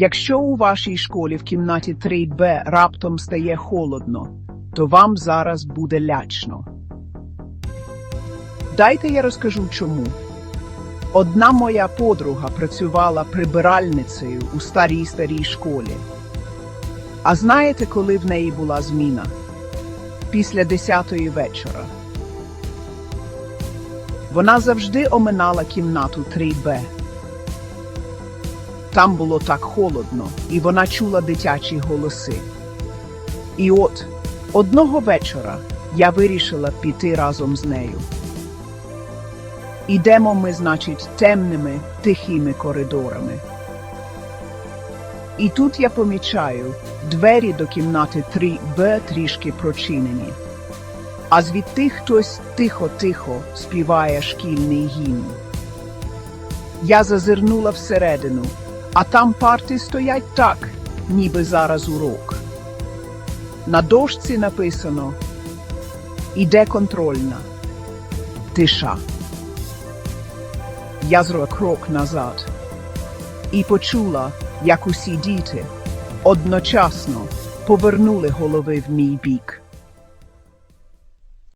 Якщо у вашій школі в кімнаті 3Б раптом стає холодно, то вам зараз буде лячно. Дайте я розкажу чому. Одна моя подруга працювала прибиральницею у старій старій школі. А знаєте, коли в неї була зміна? Після десятої вечора. Вона завжди оминала кімнату 3Б. Там було так холодно, і вона чула дитячі голоси. І от одного вечора я вирішила піти разом з нею. Ідемо ми, значить, темними, тихими коридорами. І тут я помічаю, двері до кімнати 3Б трішки прочинені. А звідти хтось тихо-тихо співає шкільний гімн. Я зазирнула всередину, а там парти стоять так, ніби зараз урок. На дошці написано Іде контрольна. Тиша. Я зробила крок назад і почула, як усі діти одночасно повернули голови в мій бік.